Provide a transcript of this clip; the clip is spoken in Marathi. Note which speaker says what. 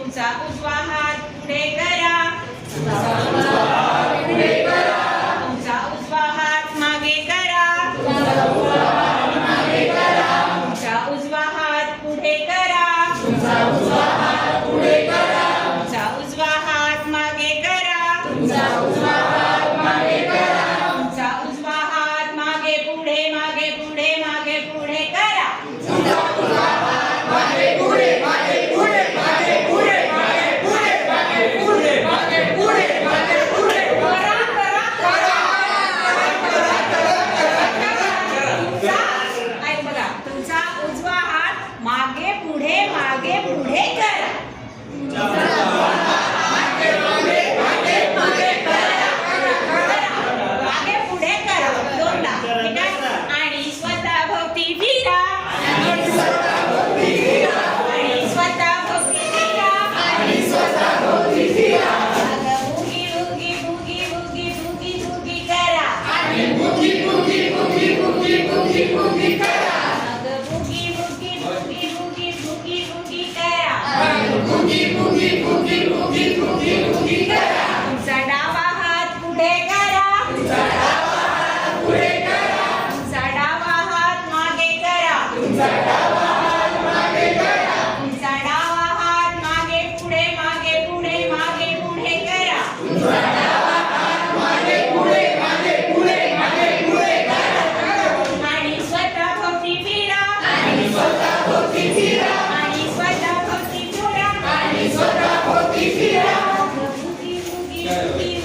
Speaker 1: तुमचा उजवा हात पुढे करा. तुमचा उजवा हात मागे करा. तुमचा उजवा हात पुढे करा. बूढ़े मागे बूढ़े कर Yeah.